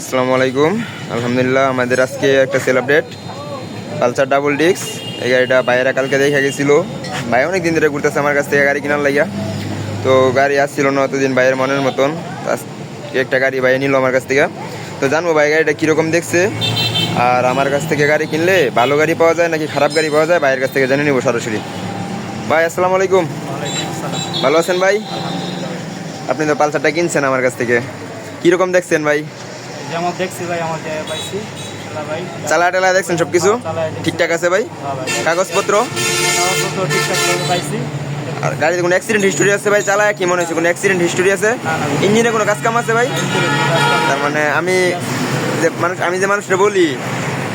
আসসালামু আলাইকুম। আলহামদুলিল্লাহ, আমাদের আজকে একটা সেল আপডেট পালসার ডাবল ডিক্স এই গাড়িটা বাইরে কালকে দেখা গেছিল। ভাই অনেক দিন ধরে ঘুরতেছে আমার কাছ থেকে গাড়ি কেনার লাগিয়া তো গাড়ি আসছিল না, অতদিন ভাইয়ের মনের মতন। একটা গাড়ি ভাই নিল আমার কাছ থেকে। তো জানব ভাই গাড়িটা কীরকম দেখছে। আর আমার কাছ থেকে গাড়ি কিনলে ভালো গাড়ি পাওয়া যায় নাকি খারাপ গাড়ি পাওয়া যায়, ভাইয়ের কাছ থেকে জেনে নিব সরাসরি। ভাই, আসসালামু আলাইকুম। ভালো আছেন ভাই? আপনি তো পালসারটা কিনছেন আমার কাছ থেকে। কীরকম দেখছেন ভাই? যেমন দেখছি ভাই আমাকে পাইছি চালা টালা দেখছেন সব কিছু ঠিকঠাক আছে ভাই? হ্যাঁ কাগজপত্র? কাগজপত্র ঠিকঠাক পাইছি। আর গাড়িতে কোনো অ্যাক্সিডেন্ট হিস্টোরি আছে ভাই? চালায় কি মনে হচ্ছে? কোনো অ্যাক্সিডেন্ট হিস্টোরি আছে। ইঞ্জিনে কোনো কাজ কাম আছে ভাই? তার মানে আমি যে মানুষ আমি যে মানুষটা বলি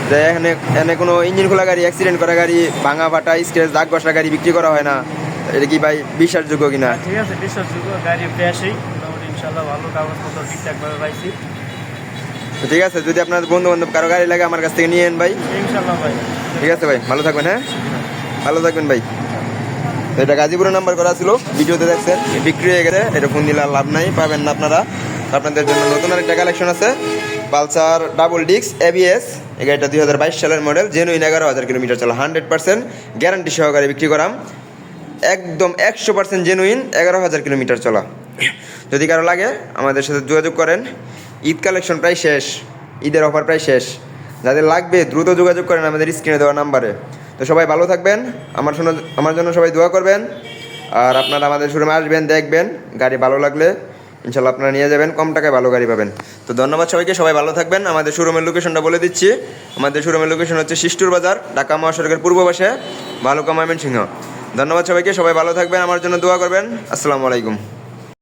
যে এখানে এখানে কোনো ইঞ্জিন খোলা গাড়ি অ্যাক্সিডেন্ট করা গাড়ি ভাঙা ফাটা স্ক্রেচ দাগ বসা গাড়ি বিক্রি করা হয় না। এটা কি ভাই বিশ্বাসযোগ্য কিনা? ঠিক আছে বিশ্বাসযোগ্য। গাড়ি ফ্রেশই মোটামুটি ইনশাল্লাহ ভালো কাগজপত্র ঠিকঠাক করে পাইছি। তো ঠিক আছে যদি আপনার বন্ধু বান্ধব কারও গাড়ি লাগে আমার কাছ থেকে নিয়ে নেন ভাই। ইনশাল্লাহ ভাই। ঠিক আছে ভাই ভালো থাকবেন হ্যাঁ? ভালো থাকবেন ভাই। এটা গাজীপুরের নাম্বার করা ছিল ভিডিওতে দেখছেন বিক্রি হয়ে গেছে এটা ফোন দিলে লাভ নাই পাবেন না আপনারা। আপনাদের জন্য নতুন আরেকটা কালেকশন আছে পালসার ডাবল ডিক্স এবিএস এই গাড়িটা দুই হাজার বাইশ সালের মডেল জেনুইন এগারো হাজার কিলোমিটার চলা হান্ড্রেড পার্সেন্ট গ্যারান্টি সহকারে বিক্রি করাম। একদম একশো পার্সেন্ট জেনুইন এগারো হাজার কিলোমিটার চলা। যদি কারও লাগে আমাদের সাথে যোগাযোগ করেন। ঈদ কালেকশন প্রায় শেষ, ঈদের অফার প্রায় শেষ। যাদের লাগবে, দ্রুত যোগাযোগ করেন আমাদের স্ক্রিনে দেওয়া নাম্বারে তো সবাই ভালো থাকবেন, আমার জন্য আমার জন্য সবাই দোয়া করবেন। আর আপনারা আমাদের শোরুমে আসবেন, দেখবেন, গাড়ি ভালো লাগলে, ইনশাল্লাহ আপনারা নিয়ে যাবেন, কম টাকায় ভালো গাড়ি পাবেন। তো ধন্যবাদ সবাইকে, সবাই ভালো থাকবেন। আমাদের শোরুমের লোকেশনটা বলে দিচ্ছি। আমাদের শোরুমের লোকেশন হচ্ছে শিষ্টুর বাজার, ঢাকা মহাসড়কের পূর্ব পাশে, ভালুকা ময়মনসিংহ। ধন্যবাদ সবাইকে, সবাই ভালো থাকবেন, আমার জন্য দোয়া করবেন। আসসালামু আলাইকুম।